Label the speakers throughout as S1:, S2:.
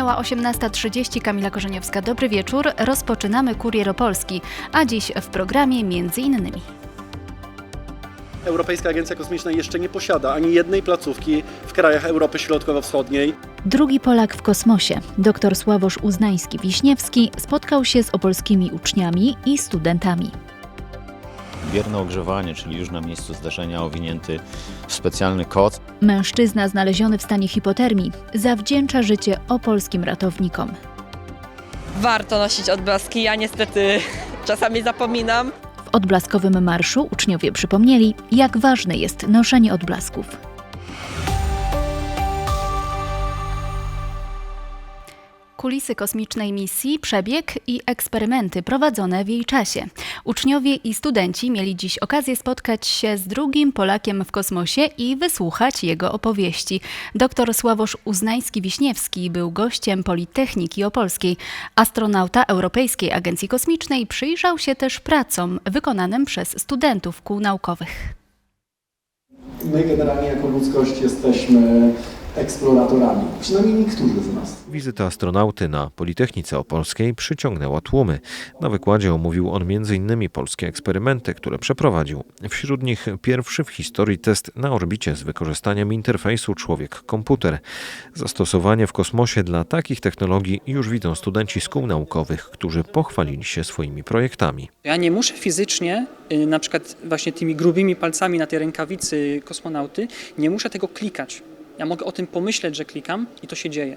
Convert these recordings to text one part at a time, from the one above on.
S1: Minęła 18.30, Kamila Korzeniowska. Dobry wieczór. Rozpoczynamy Kurier Opolski, a dziś w programie między innymi.
S2: Europejska Agencja Kosmiczna jeszcze nie posiada ani jednej placówki w krajach Europy Środkowo-Wschodniej.
S1: Drugi Polak w kosmosie, dr Sławosz Uznański-Wiśniewski, spotkał się z opolskimi uczniami i studentami.
S3: Bierne ogrzewanie, czyli już na miejscu zdarzenia owinięty w specjalny koc.
S1: Mężczyzna znaleziony w stanie hipotermii zawdzięcza życie opolskim ratownikom.
S4: warto nosić odblaski. Ja niestety czasami zapominam.
S1: W odblaskowym marszu uczniowie przypomnieli, jak ważne jest noszenie odblasków. Kulisy kosmicznej misji, przebieg i eksperymenty prowadzone w jej czasie. Uczniowie i studenci mieli dziś okazję spotkać się z drugim Polakiem w kosmosie i wysłuchać jego opowieści. Dr Sławosz Uznański-Wiśniewski był gościem Politechniki Opolskiej. Astronauta Europejskiej Agencji Kosmicznej przyjrzał się też pracom wykonanym przez studentów kół naukowych.
S5: My generalnie jako ludzkość jesteśmy eksploratorami, przynajmniej niektórzy z nas.
S6: Wizyta astronauty na Politechnice Opolskiej przyciągnęła tłumy. Na wykładzie omówił on m.in. polskie eksperymenty, które przeprowadził. Wśród nich pierwszy w historii test na orbicie z wykorzystaniem interfejsu człowiek-komputer. Zastosowanie w kosmosie dla takich technologii już widzą studenci szkół naukowych, którzy pochwalili się swoimi projektami.
S7: Ja nie muszę fizycznie, y, na przykład właśnie tymi grubymi palcami na tej rękawicy kosmonauty, nie muszę tego klikać. Ja mogę o tym pomyśleć, że klikam i to się dzieje.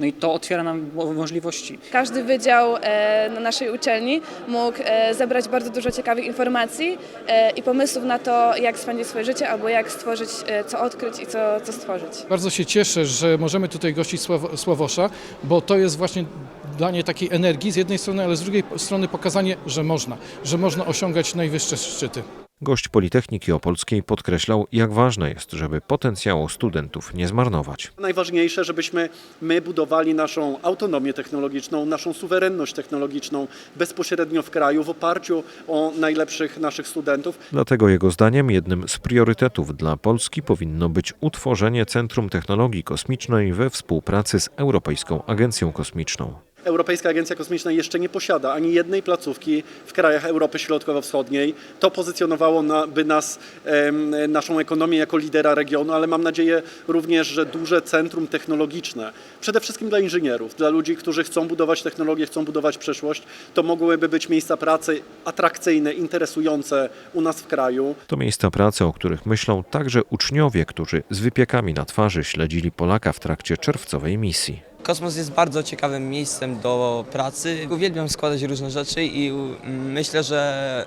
S7: No i to otwiera nam mo- możliwości.
S8: Każdy wydział e, na naszej uczelni mógł e, zebrać bardzo dużo ciekawych informacji e, i pomysłów na to, jak spędzić swoje życie albo jak stworzyć, co odkryć i co, co stworzyć.
S9: Bardzo się cieszę, że możemy tutaj gościć Sław- Sławosza, bo to jest właśnie danie takiej energii z jednej strony, ale z drugiej strony pokazanie, że można, że można osiągać najwyższe szczyty.
S6: Gość Politechniki Opolskiej podkreślał, jak ważne jest, żeby potencjału studentów nie zmarnować.
S2: Najważniejsze, żebyśmy my budowali naszą autonomię technologiczną, naszą suwerenność technologiczną bezpośrednio w kraju, w oparciu o najlepszych naszych studentów.
S6: Dlatego jego zdaniem jednym z priorytetów dla Polski powinno być utworzenie Centrum Technologii Kosmicznej we współpracy z Europejską Agencją Kosmiczną.
S2: Europejska Agencja Kosmiczna jeszcze nie posiada ani jednej placówki w krajach Europy Środkowo-Wschodniej. To pozycjonowało na, by nas, naszą ekonomię jako lidera regionu, ale mam nadzieję również, że duże centrum technologiczne, przede wszystkim dla inżynierów, dla ludzi, którzy chcą budować technologię, chcą budować przyszłość, to mogłyby być miejsca pracy atrakcyjne, interesujące u nas w kraju.
S6: To miejsca pracy, o których myślą także uczniowie, którzy z wypiekami na twarzy śledzili Polaka w trakcie czerwcowej misji.
S10: Kosmos jest bardzo ciekawym miejscem do pracy. Uwielbiam składać różne rzeczy i mm, myślę, że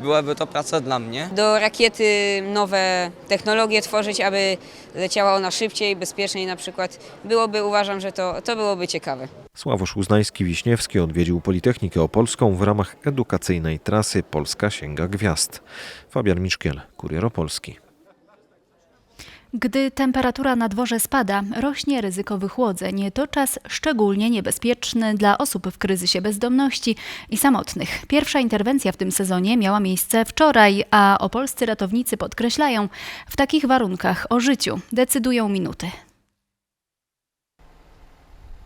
S10: byłaby to praca dla mnie.
S4: Do rakiety nowe technologie tworzyć, aby leciała ona szybciej, bezpieczniej na przykład. Byłoby, uważam, że to, to byłoby ciekawe.
S6: Sławosz Uznański-Wiśniewski odwiedził Politechnikę Opolską w ramach edukacyjnej trasy Polska Sięga Gwiazd. Fabian Miszkiel, Kurier Opolski.
S1: Gdy temperatura na dworze spada, rośnie ryzyko wychłodzeń. To czas szczególnie niebezpieczny dla osób w kryzysie bezdomności i samotnych. Pierwsza interwencja w tym sezonie miała miejsce wczoraj, a opolscy ratownicy podkreślają, w takich warunkach o życiu decydują minuty.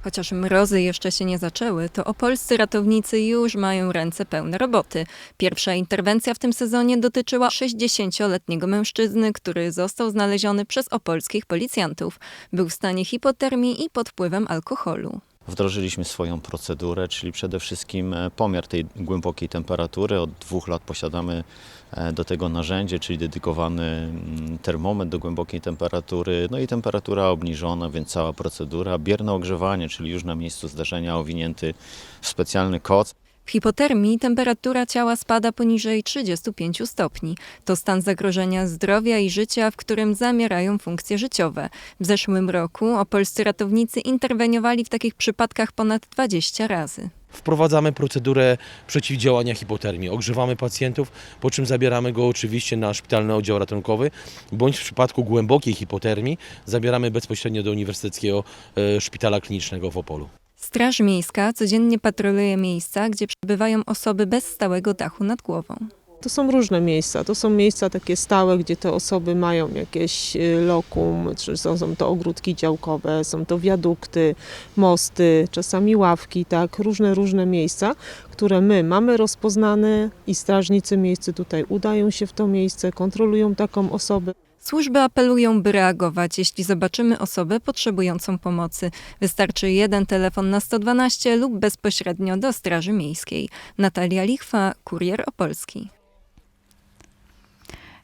S11: Chociaż mrozy jeszcze się nie zaczęły, to opolscy ratownicy już mają ręce pełne roboty. Pierwsza interwencja w tym sezonie dotyczyła 60-letniego mężczyzny, który został znaleziony przez opolskich policjantów. Był w stanie hipotermii i pod wpływem alkoholu.
S3: Wdrożyliśmy swoją procedurę, czyli przede wszystkim e, pomiar tej głębokiej temperatury. Od dwóch lat posiadamy e, do tego narzędzie, czyli dedykowany mm, termometr do głębokiej temperatury, no i temperatura obniżona, więc cała procedura. Bierne ogrzewanie, czyli już na miejscu zdarzenia owinięty w specjalny koc.
S11: W hipotermii temperatura ciała spada poniżej 35 stopni. To stan zagrożenia zdrowia i życia, w którym zamierają funkcje życiowe. W zeszłym roku opolscy ratownicy interweniowali w takich przypadkach ponad 20 razy.
S12: Wprowadzamy procedurę przeciwdziałania hipotermii. Ogrzewamy pacjentów, po czym zabieramy go oczywiście na szpitalny oddział ratunkowy, bądź w przypadku głębokiej hipotermii zabieramy bezpośrednio do Uniwersyteckiego e, Szpitala Klinicznego w Opolu.
S11: Straż Miejska codziennie patroluje miejsca, gdzie przebywają osoby bez stałego dachu nad głową.
S13: To są różne miejsca. To są miejsca takie stałe, gdzie te osoby mają jakieś y, lokum, czy są, są to ogródki działkowe, są to wiadukty, mosty, czasami ławki, tak, różne, różne miejsca, które my mamy rozpoznane i strażnicy miejscy tutaj udają się w to miejsce, kontrolują taką osobę.
S11: Służby apelują, by reagować, jeśli zobaczymy osobę potrzebującą pomocy. Wystarczy jeden telefon na 112 lub bezpośrednio do Straży Miejskiej. Natalia Lichwa, Kurier Opolski.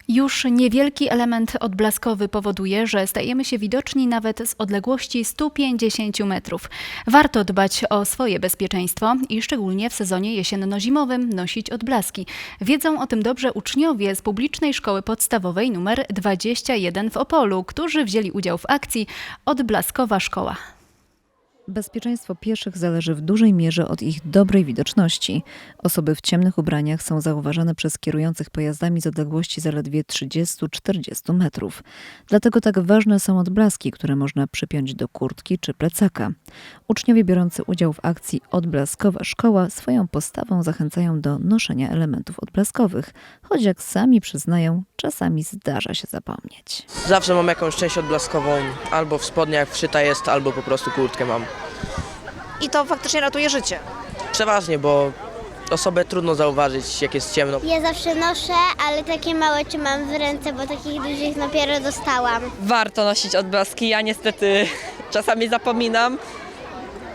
S1: Już niewielki element odblaskowy powoduje, że stajemy się widoczni nawet z odległości 150 metrów. Warto dbać o swoje bezpieczeństwo i szczególnie w sezonie jesienno-zimowym nosić odblaski. Wiedzą o tym dobrze uczniowie z publicznej szkoły podstawowej nr 21 w Opolu, którzy wzięli udział w akcji Odblaskowa Szkoła.
S14: Bezpieczeństwo pieszych zależy w dużej mierze od ich dobrej widoczności. Osoby w ciemnych ubraniach są zauważane przez kierujących pojazdami z odległości zaledwie 30-40 metrów. Dlatego tak ważne są odblaski, które można przypiąć do kurtki czy plecaka. Uczniowie biorący udział w akcji Odblaskowa Szkoła swoją postawą zachęcają do noszenia elementów odblaskowych, choć jak sami przyznają, czasami zdarza się zapomnieć.
S15: Zawsze mam jakąś część odblaskową, albo w spodniach wszyta jest, albo po prostu kurtkę mam.
S16: I to faktycznie ratuje życie.
S15: Przeważnie, bo osobę trudno zauważyć, jak jest ciemno.
S17: Ja zawsze noszę, ale takie małe czy mam w ręce, bo takich dużych dopiero dostałam.
S18: Warto nosić odblaski. Ja niestety czasami zapominam.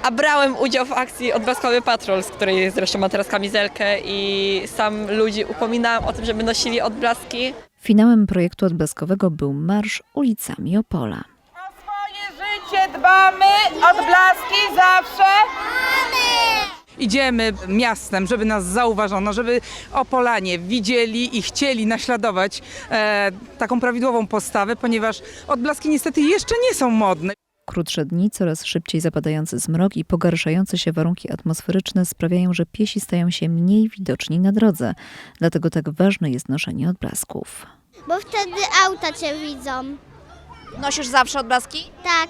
S18: A brałem udział w akcji Odblaskowy Patrol, z której zresztą mam teraz kamizelkę i sam ludzi upominałam o tym, żeby nosili odblaski.
S14: Finałem projektu odblaskowego był marsz ulicami Opola.
S19: Życie dbamy, odblaski zawsze. Idziemy miastem, żeby nas zauważono, żeby Opolanie widzieli i chcieli naśladować e, taką prawidłową postawę, ponieważ odblaski niestety jeszcze nie są modne.
S14: Krótsze dni, coraz szybciej zapadający zmrok i pogarszające się warunki atmosferyczne sprawiają, że piesi stają się mniej widoczni na drodze. Dlatego tak ważne jest noszenie odblasków.
S17: Bo wtedy auta cię widzą.
S16: Nosisz zawsze odblaski?
S17: Tak.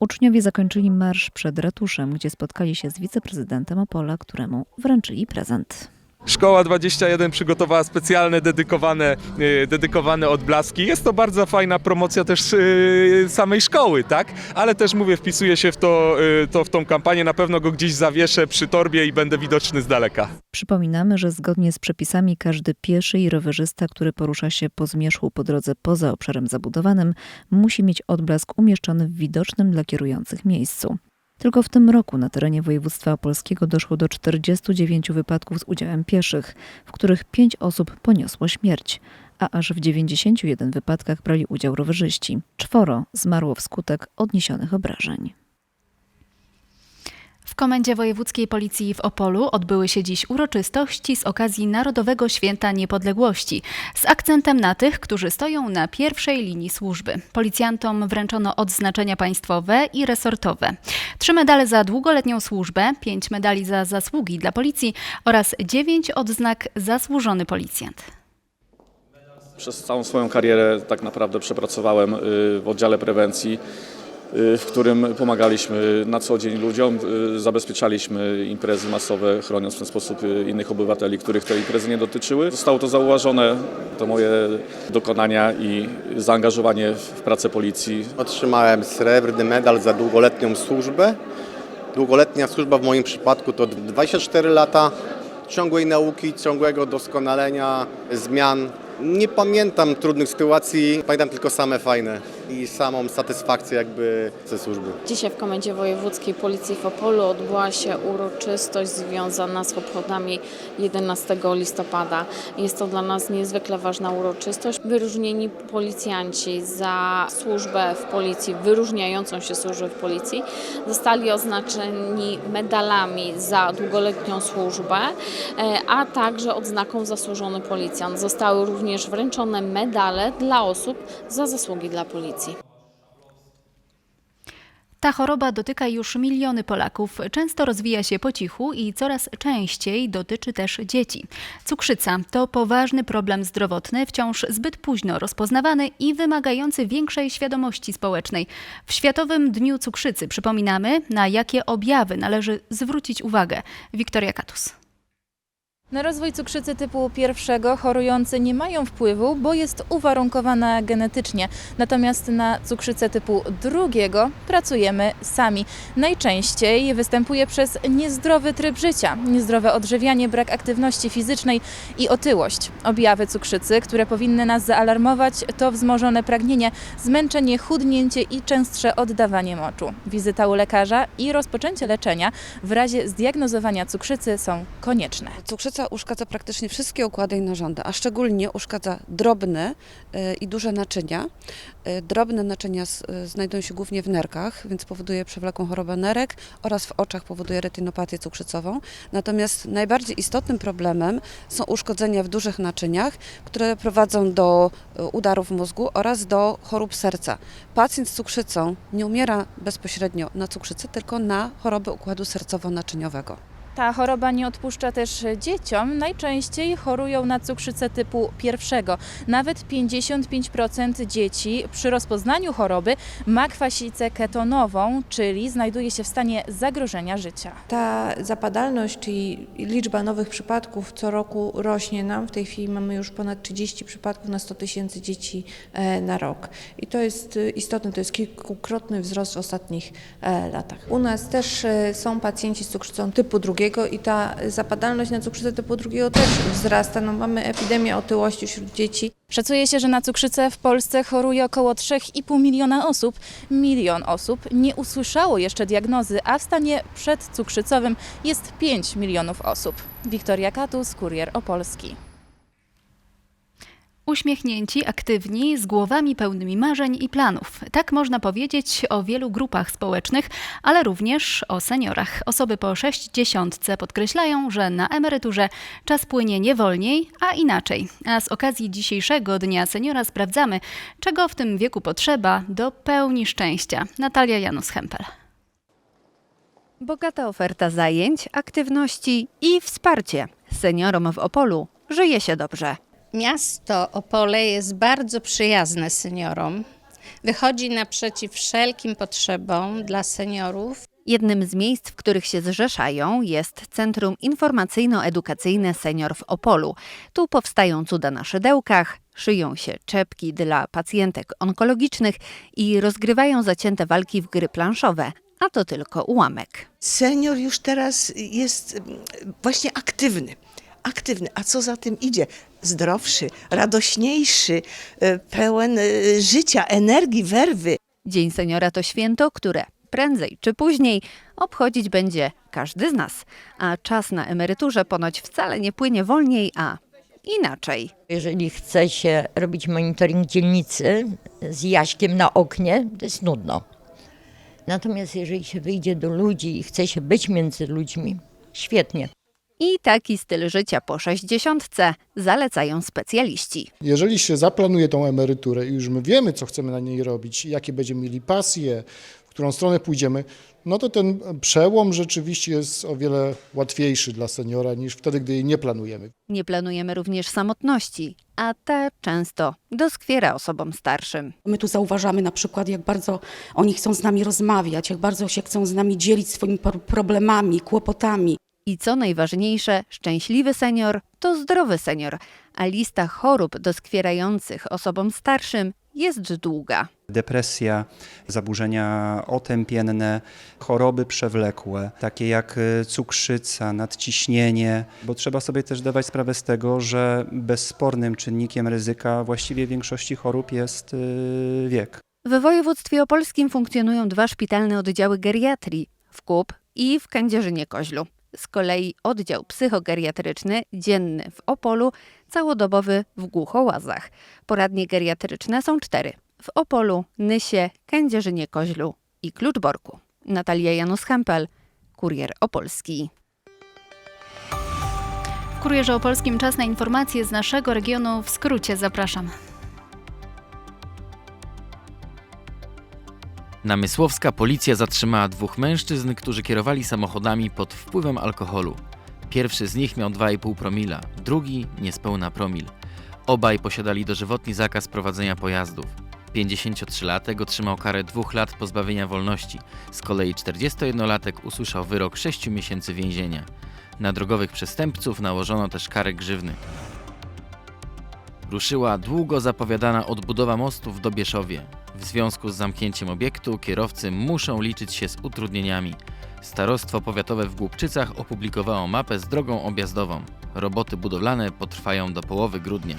S14: Uczniowie zakończyli marsz przed ratuszem, gdzie spotkali się z wiceprezydentem Opola, któremu wręczyli prezent.
S20: Szkoła 21 przygotowała specjalne, dedykowane, y, dedykowane odblaski. Jest to bardzo fajna promocja też y, samej szkoły, tak? Ale też mówię, wpisuję się w to, y, to w tą kampanię. Na pewno go gdzieś zawieszę przy torbie i będę widoczny z daleka.
S14: Przypominamy, że zgodnie z przepisami każdy pieszy i rowerzysta, który porusza się po zmierzchu po drodze poza obszarem zabudowanym, musi mieć odblask umieszczony w widocznym dla kierujących miejscu. Tylko w tym roku na terenie województwa opolskiego doszło do 49 wypadków z udziałem pieszych, w których 5 osób poniosło śmierć, a aż w 91 wypadkach brali udział rowerzyści. Czworo zmarło wskutek odniesionych obrażeń.
S1: Komendzie Wojewódzkiej Policji w Opolu odbyły się dziś uroczystości z okazji Narodowego Święta Niepodległości, z akcentem na tych, którzy stoją na pierwszej linii służby. Policjantom wręczono odznaczenia państwowe i resortowe. Trzy medale za długoletnią służbę, pięć medali za zasługi dla policji oraz dziewięć odznak zasłużony policjant.
S21: Przez całą swoją karierę tak naprawdę przepracowałem y, w oddziale prewencji, w którym pomagaliśmy na co dzień ludziom, y, zabezpieczaliśmy imprezy masowe, chroniąc w ten sposób y, innych obywateli, których te imprezy nie dotyczyły. Zostało to zauważone, to moje dokonania i zaangażowanie w pracę policji.
S22: Otrzymałem srebrny medal za długoletnią służbę. Długoletnia służba w moim przypadku to 24 lata ciągłej nauki, ciągłego doskonalenia, zmian. Nie pamiętam trudnych sytuacji, pamiętam tylko same fajne i samą satysfakcję jakby ze służby.
S23: Dzisiaj w Komendzie Wojewódzkiej Policji w Opolu odbyła się uroczystość związana z obchodami 11 listopada. Jest to dla nas niezwykle ważna uroczystość. Wyróżnieni policjanci za służbę w policji, wyróżniającą się służbę w policji, zostali oznaczeni medalami za długoletnią służbę, e, a także odznaką zasłużony policjant. Zostały również wręczone medale dla osób za zasługi dla policji.
S1: Ta choroba dotyka już miliony Polaków, często rozwija się po cichu i coraz częściej dotyczy też dzieci. Cukrzyca to poważny problem zdrowotny, wciąż zbyt późno rozpoznawany i wymagający większej świadomości społecznej. W Światowym Dniu Cukrzycy przypominamy, na jakie objawy należy zwrócić uwagę. Wiktoria Katus.
S24: Na rozwój cukrzycy typu pierwszego chorujący nie mają wpływu, bo jest uwarunkowana genetycznie. Natomiast na cukrzycę typu drugiego pracujemy sami. Najczęściej występuje przez niezdrowy tryb życia, niezdrowe odżywianie, brak aktywności fizycznej i otyłość. Objawy cukrzycy, które powinny nas zaalarmować, to wzmożone pragnienie, zmęczenie, chudnięcie i częstsze oddawanie moczu. Wizyta u lekarza i rozpoczęcie leczenia w razie zdiagnozowania cukrzycy są konieczne.
S25: Uszkadza praktycznie wszystkie układy i narządy, a szczególnie uszkadza drobne y, i duże naczynia. Y, Drobne naczynia y, znajdują się głównie w nerkach, więc powoduje przewlekłą chorobę nerek oraz w oczach powoduje retinopatię cukrzycową. Natomiast najbardziej istotnym problemem są uszkodzenia w dużych naczyniach, które prowadzą do udarów mózgu oraz do chorób serca. Pacjent z cukrzycą nie umiera bezpośrednio na cukrzycę, tylko na chorobę układu sercowo-naczyniowego.
S24: Ta choroba nie odpuszcza też dzieciom. Najczęściej chorują na cukrzycę typu pierwszego. Nawet 55% dzieci przy rozpoznaniu choroby ma kwasicę ketonową, czyli znajduje się w stanie zagrożenia życia.
S26: Ta zapadalność, czyli liczba nowych przypadków co roku rośnie nam. W tej chwili mamy już ponad 30 przypadków na 100 tysięcy dzieci e, na rok. I to jest e, istotne, to jest kilkukrotny wzrost w ostatnich e, latach. U nas też e, są pacjenci z cukrzycą typu drugiego i ta zapadalność na cukrzycę typu drugiego też wzrasta. No, mamy epidemię otyłości wśród dzieci.
S24: Szacuje się, że na cukrzycę w Polsce choruje około 3,5 miliona osób. Milion osób nie usłyszało jeszcze diagnozy, a w stanie przedcukrzycowym jest 5 milionów osób. Wiktoria Katus, Kurier Opolski.
S1: Uśmiechnięci, aktywni, z głowami pełnymi marzeń i planów. Tak można powiedzieć o wielu grupach społecznych, ale również o seniorach. Osoby po 60 podkreślają, że na emeryturze czas płynie nie wolniej, a inaczej. A z okazji dzisiejszego Dnia Seniora sprawdzamy, czego w tym wieku potrzeba do pełni szczęścia. Natalia Janus-Hempel.
S27: Bogata oferta zajęć, aktywności i wsparcie. Seniorom w Opolu żyje się dobrze.
S28: Miasto Opole jest bardzo przyjazne seniorom. Wychodzi naprzeciw wszelkim potrzebom dla seniorów.
S27: Jednym z miejsc, w których się zrzeszają, jest Centrum Informacyjno-Edukacyjne Senior w Opolu. Tu powstają cuda na szydełkach, szyją się czepki dla pacjentek onkologicznych i rozgrywają zacięte walki w gry planszowe. A to tylko ułamek.
S29: Senior już teraz jest mm, właśnie aktywny. Aktywny, a co za tym idzie? Zdrowszy, radośniejszy, e, pełen e, życia, energii, werwy.
S27: Dzień Seniora to święto, które prędzej czy później obchodzić będzie każdy z nas. A czas na emeryturze ponoć wcale nie płynie wolniej, a inaczej.
S30: Jeżeli chce się robić monitoring dzielnicy z jaśkiem na oknie, to jest nudno. Natomiast jeżeli się wyjdzie do ludzi i chce się być między ludźmi, świetnie.
S27: I taki styl życia po 60 zalecają specjaliści.
S31: Jeżeli się zaplanuje tą emeryturę i już my wiemy, co chcemy na niej robić, jakie będziemy mieli pasje, w którą stronę pójdziemy, no to ten przełom rzeczywiście jest o wiele łatwiejszy dla seniora niż wtedy, gdy jej nie planujemy.
S27: Nie planujemy również samotności, a ta często doskwiera osobom starszym.
S32: My tu zauważamy na przykład, jak bardzo oni chcą z nami rozmawiać, jak bardzo się chcą z nami dzielić swoimi problemami, kłopotami.
S27: I co najważniejsze, szczęśliwy senior to zdrowy senior, a lista chorób doskwierających osobom starszym jest długa.
S33: Depresja, zaburzenia otępienne, choroby przewlekłe, takie jak y, cukrzyca, nadciśnienie, bo trzeba sobie też dawać sprawę z tego, że bezspornym czynnikiem ryzyka właściwie większości chorób jest y, wiek.
S27: W województwie opolskim funkcjonują dwa szpitalne oddziały geriatrii w Kup i w Kędzierzynie-Koźlu. Z kolei oddział psychogeriatryczny dzienny w Opolu, całodobowy w Głuchołazach. Poradnie geriatryczne są cztery. W Opolu, Nysie, Kędzierzynie-Koźlu i Kluczborku. Natalia Janus-Hempel, Kurier Opolski.
S1: W Kurierze Opolskim czas na informacje z naszego regionu. W skrócie zapraszam.
S34: Namysłowska policja zatrzymała dwóch mężczyzn, którzy kierowali samochodami pod wpływem alkoholu. Pierwszy z nich miał 2,5 promila, drugi niespełna promil. Obaj posiadali dożywotni zakaz prowadzenia pojazdów. 53-latek otrzymał karę dwóch lat pozbawienia wolności, z kolei 41-latek usłyszał wyrok 6 miesięcy więzienia. Na drogowych przestępców nałożono też karę grzywny. Ruszyła długo zapowiadana odbudowa mostu w Dobieszowie. W związku z zamknięciem obiektu kierowcy muszą liczyć się z utrudnieniami. Starostwo powiatowe w Głubczycach opublikowało mapę z drogą objazdową. Roboty budowlane potrwają do połowy grudnia.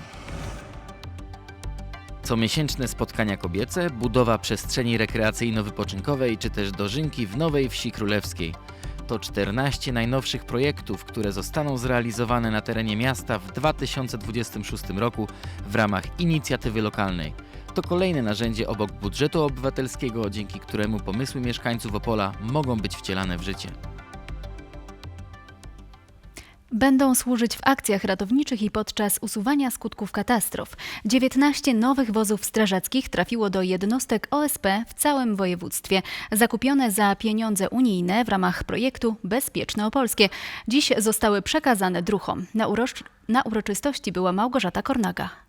S34: Comiesięczne spotkania kobiece, budowa przestrzeni rekreacyjno-wypoczynkowej czy też dożynki w Nowej Wsi Królewskiej. To 14 najnowszych projektów, które zostaną zrealizowane na terenie miasta w 2026 roku w ramach inicjatywy lokalnej. To kolejne narzędzie obok budżetu obywatelskiego, dzięki któremu pomysły mieszkańców Opola mogą być wcielane w życie.
S1: Będą służyć w akcjach ratowniczych i podczas usuwania skutków katastrof. 19 nowych wozów strażackich trafiło do jednostek OSP w całym województwie, zakupione za pieniądze unijne w ramach projektu Bezpieczne Opolskie. Dziś zostały przekazane druchom. Na, na uroczystości była Małgorzata Kornaga.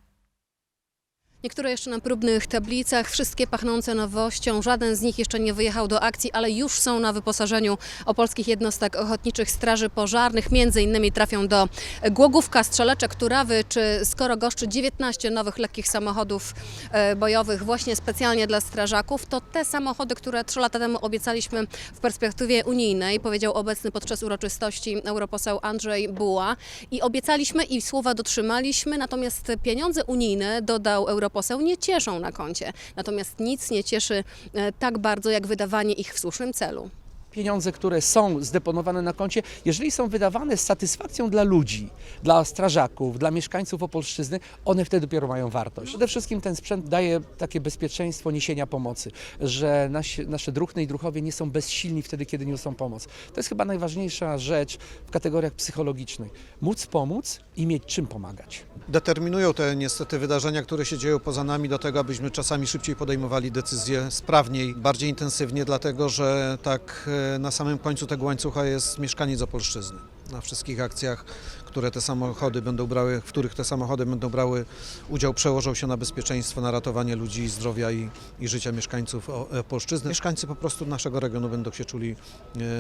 S35: Niektóre jeszcze na próbnych tablicach, wszystkie pachnące nowością. Żaden z nich jeszcze nie wyjechał do akcji, ale już są na wyposażeniu opolskich jednostek ochotniczych straży pożarnych. Między innymi trafią do Głogówka, Strzeleczek, Turawy czy Skorogoszczy 19 nowych lekkich samochodów e, bojowych właśnie specjalnie dla strażaków. To te samochody, które trzy lata temu obiecaliśmy w perspektywie unijnej, powiedział obecny podczas uroczystości europoseł Andrzej Buła. I obiecaliśmy i słowa dotrzymaliśmy, natomiast pieniądze unijne, dodał europoseł, nie cieszą na koncie. Natomiast nic nie cieszy e, tak bardzo jak wydawanie ich w słusznym celu.
S36: Pieniądze, które są zdeponowane na koncie, jeżeli są wydawane z satysfakcją dla ludzi, dla strażaków, dla mieszkańców Opolszczyzny, one wtedy dopiero mają wartość. Przede wszystkim ten sprzęt daje takie bezpieczeństwo niesienia pomocy, że nasi, nasze druhny i druchowie nie są bezsilni wtedy, kiedy niosą pomoc. To jest chyba najważniejsza rzecz w kategoriach psychologicznych. Móc pomóc i mieć czym pomagać.
S37: determinują te niestety wydarzenia, które się dzieją poza nami do tego, abyśmy czasami szybciej podejmowali decyzje, sprawniej, bardziej intensywnie, dlatego że tak e, na samym końcu tego łańcucha jest mieszkaniec Opolszczyzny. Na wszystkich akcjach, które te samochody będą brały, w których te samochody będą brały udział, przełożą się na bezpieczeństwo, na ratowanie ludzi, zdrowia i, i życia mieszkańców O- Opolszczyzny. Mieszkańcy po prostu naszego regionu będą się czuli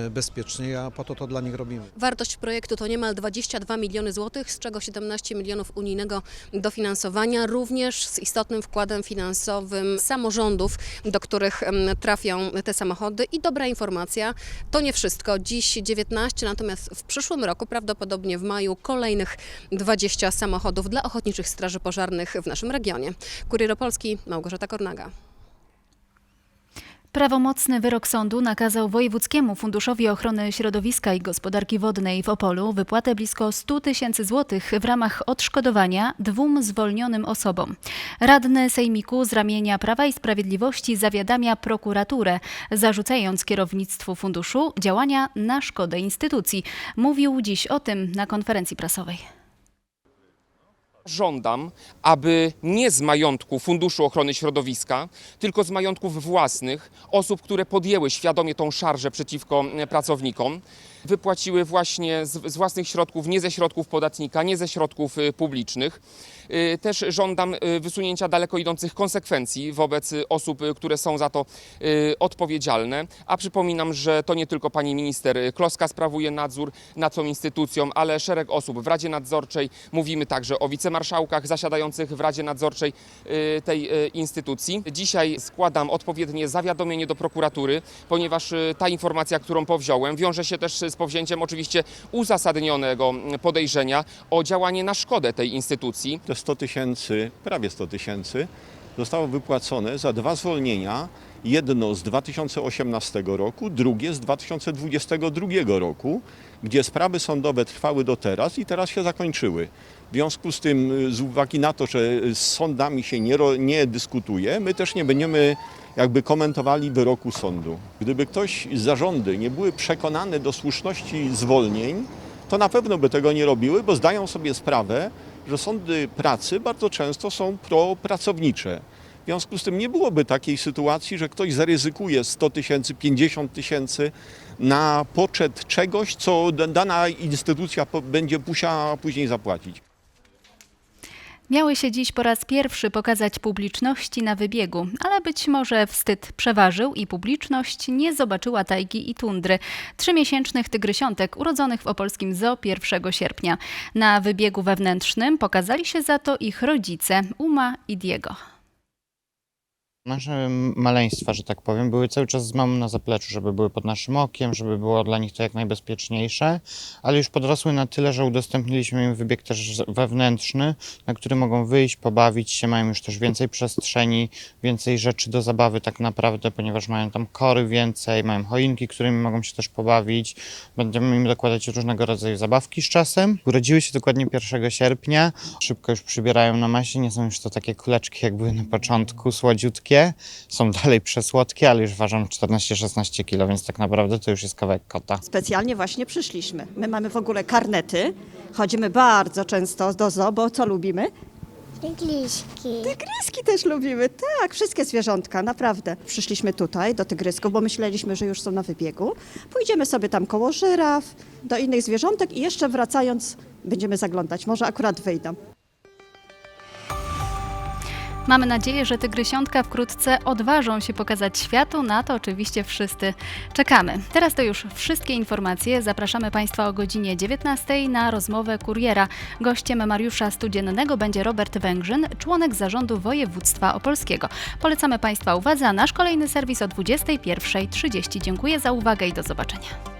S37: e, bezpieczniej, a po to to dla nich robimy.
S35: Wartość projektu to niemal 22 miliony złotych, z czego 17 milionów unijnego dofinansowania, również z istotnym wkładem finansowym samorządów, do których trafią te samochody. I dobra informacja, to nie wszystko. Dziś 19, natomiast w przyszłym roku, prawdopodobnie w maju, kolejnych 20 samochodów dla ochotniczych straży pożarnych w naszym regionie. Kurier Opolski, Małgorzata Kornaga.
S1: Prawomocny wyrok sądu nakazał Wojewódzkiemu Funduszowi Ochrony Środowiska i Gospodarki Wodnej w Opolu wypłatę blisko 100 tysięcy złotych w ramach odszkodowania dwóm zwolnionym osobom. Radny Sejmiku z ramienia Prawa i Sprawiedliwości zawiadamia prokuraturę, zarzucając kierownictwu funduszu działania na szkodę instytucji. Mówił dziś o tym na konferencji prasowej.
S38: Żądam, aby nie z majątku Funduszu Ochrony Środowiska, tylko z majątków własnych osób, które podjęły świadomie tą szarżę przeciwko e, pracownikom, wypłaciły właśnie z, z własnych środków, nie ze środków podatnika, nie ze środków y, publicznych. Y, Też żądam y, wysunięcia daleko idących konsekwencji wobec osób, które są za to odpowiedzialne. A przypominam, że to nie tylko pani minister Kloska sprawuje nadzór nad tą instytucją, ale szereg osób w Radzie Nadzorczej. Mówimy także o wicemarszałkach zasiadających w Radzie Nadzorczej tej instytucji. Dzisiaj składam odpowiednie zawiadomienie do prokuratury, ponieważ ta informacja, którą powziąłem, wiąże się też z powzięciem oczywiście uzasadnionego podejrzenia o działanie na szkodę tej instytucji.
S39: Te 100 tysięcy, prawie 100 tysięcy, zostało wypłacone za dwa zwolnienia. Jedno z 2018 roku, drugie z 2022 roku, gdzie sprawy sądowe trwały do teraz i teraz się zakończyły. W związku z tym, z uwagi na to, że z sądami się nie, nie dyskutuje, my też nie będziemy jakby komentowali wyroku sądu. Gdyby ktoś z zarządy nie były przekonane do słuszności zwolnień, to na pewno by tego nie robiły, bo zdają sobie sprawę, że sądy pracy bardzo często są propracownicze. W związku z tym nie byłoby takiej sytuacji, że ktoś zaryzykuje 100 tysięcy, 50 tysięcy na poczet czegoś, co da- dana instytucja będzie musiała później zapłacić.
S1: Miały się dziś po raz pierwszy pokazać publiczności na wybiegu, ale być może wstyd przeważył i publiczność nie zobaczyła tajgi i tundry. Trzymiesięcznych tygrysiątek urodzonych w opolskim zoo 1 sierpnia. Na wybiegu wewnętrznym pokazali się za to ich rodzice Uma i Diego.
S40: Nasze maleństwa, że tak powiem, były cały czas z mamą na zapleczu, żeby były pod naszym okiem, żeby było dla nich to jak najbezpieczniejsze, ale już podrosły na tyle, że udostępniliśmy im wybieg też wewnętrzny, na który mogą wyjść, pobawić się, mają już też więcej przestrzeni, więcej rzeczy do zabawy tak naprawdę, ponieważ mają tam kory więcej, mają choinki, którymi mogą się też pobawić. Będziemy im dokładać różnego rodzaju zabawki z czasem. Urodziły się dokładnie 1 sierpnia, szybko już przybierają na masie, nie są już to takie kuleczki jak były na początku, słodziutkie. Są dalej przesłodkie, ale już ważą 14-16 kg, więc tak naprawdę to już jest kawałek kota.
S41: Specjalnie właśnie przyszliśmy. My mamy w ogóle karnety. Chodzimy bardzo często do zoo, bo co lubimy?
S42: Tygryski.
S41: Tygryski też lubimy, tak, wszystkie zwierzątka, naprawdę. Przyszliśmy tutaj do tygrysków, bo myśleliśmy, że już są na wybiegu. Pójdziemy sobie tam koło żyraf, do innych zwierzątek i jeszcze wracając będziemy zaglądać, może akurat wyjdą.
S1: Mamy nadzieję, że tygrysiątka wkrótce odważą się pokazać światu. Na to oczywiście wszyscy czekamy. Teraz to już wszystkie informacje. Zapraszamy Państwa o godzinie 19 na rozmowę kuriera. Gościem Mariusza Studziennego będzie Robert Węgrzyn, członek zarządu województwa opolskiego. Polecamy Państwa uwadze, a nasz kolejny serwis o 21.30. Dziękuję za uwagę i do zobaczenia.